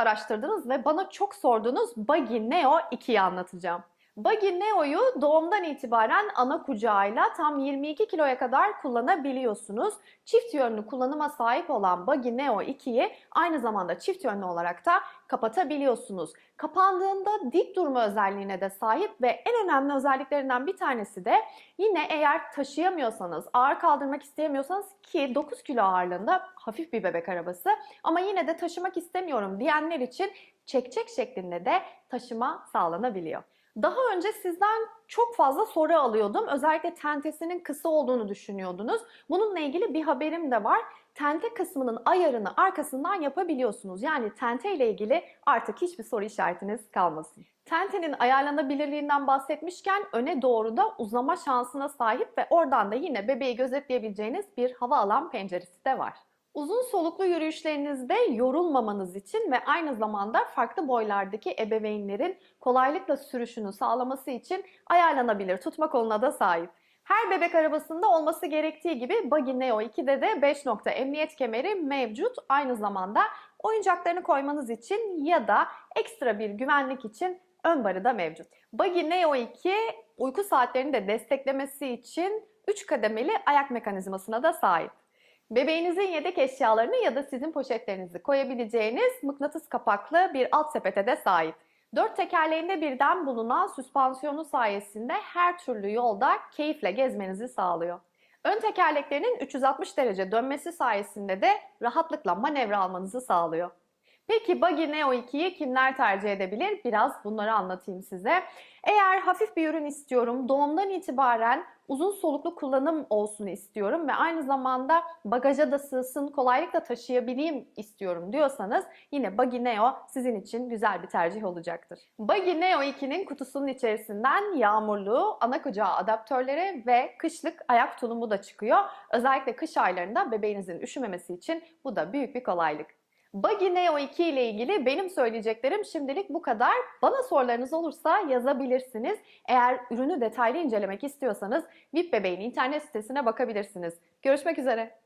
araştırdınız ve bana çok sorduğunuz Buggy Neo 2'yi anlatacağım. Buggy Neo'yu doğumdan itibaren ana kucağıyla tam 22 kiloya kadar kullanabiliyorsunuz. Çift yönlü kullanıma sahip olan Buggy Neo 2'yi aynı zamanda çift yönlü olarak da kapatabiliyorsunuz. Kapandığında dik durma özelliğine de sahip ve en önemli özelliklerinden bir tanesi de yine eğer taşıyamıyorsanız, ağır kaldırmak isteyemiyorsanız ki 9 kilo ağırlığında hafif bir bebek arabası ama yine de taşımak istemiyorum diyenler için çekçek şeklinde de taşıma sağlanabiliyor. Daha önce sizden çok fazla soru alıyordum. Özellikle tentesinin kısa olduğunu düşünüyordunuz. Bununla ilgili bir haberim de var. Tente kısmının ayarını arkasından yapabiliyorsunuz. Yani tente ile ilgili artık hiçbir soru işaretiniz kalmasın. Tentenin ayarlanabilirliğinden bahsetmişken öne doğru da uzama şansına sahip ve oradan da yine bebeği gözetleyebileceğiniz bir hava alan penceresi de var. Uzun soluklu yürüyüşlerinizde yorulmamanız için ve aynı zamanda farklı boylardaki ebeveynlerin kolaylıkla sürüşünü sağlaması için ayarlanabilir tutma koluna da sahip. Her bebek arabasında olması gerektiği gibi Buggy Neo 2'de de 5 nokta emniyet kemeri mevcut. Aynı zamanda oyuncaklarını koymanız için ya da ekstra bir güvenlik için ön barı da mevcut. Buggy Neo 2 uyku saatlerini de desteklemesi için 3 kademeli ayak mekanizmasına da sahip. Bebeğinizin yedek eşyalarını ya da sizin poşetlerinizi koyabileceğiniz mıknatıs kapaklı bir alt sepete de sahip. Dört tekerleğinde birden bulunan süspansiyonu sayesinde her türlü yolda keyifle gezmenizi sağlıyor. Ön tekerleklerinin 360 derece dönmesi sayesinde de rahatlıkla manevra almanızı sağlıyor. Peki Buggy Neo 2'yi kimler tercih edebilir? Biraz bunları anlatayım size. Eğer hafif bir ürün istiyorum, doğumdan itibaren uzun soluklu kullanım olsun istiyorum ve aynı zamanda bagaja da sığsın, kolaylıkla taşıyabileyim istiyorum diyorsanız yine Buggy Neo sizin için güzel bir tercih olacaktır. Buggy Neo 2'nin kutusunun içerisinden yağmurluğu, ana kucağı adaptörleri ve kışlık ayak tulumu da çıkıyor. Özellikle kış aylarında bebeğinizin üşümemesi için bu da büyük bir kolaylık. Buggy Neo 2 ile ilgili benim söyleyeceklerim şimdilik bu kadar. Bana sorularınız olursa yazabilirsiniz. Eğer ürünü detaylı incelemek istiyorsanız VIP Bebeğin internet sitesine bakabilirsiniz. Görüşmek üzere.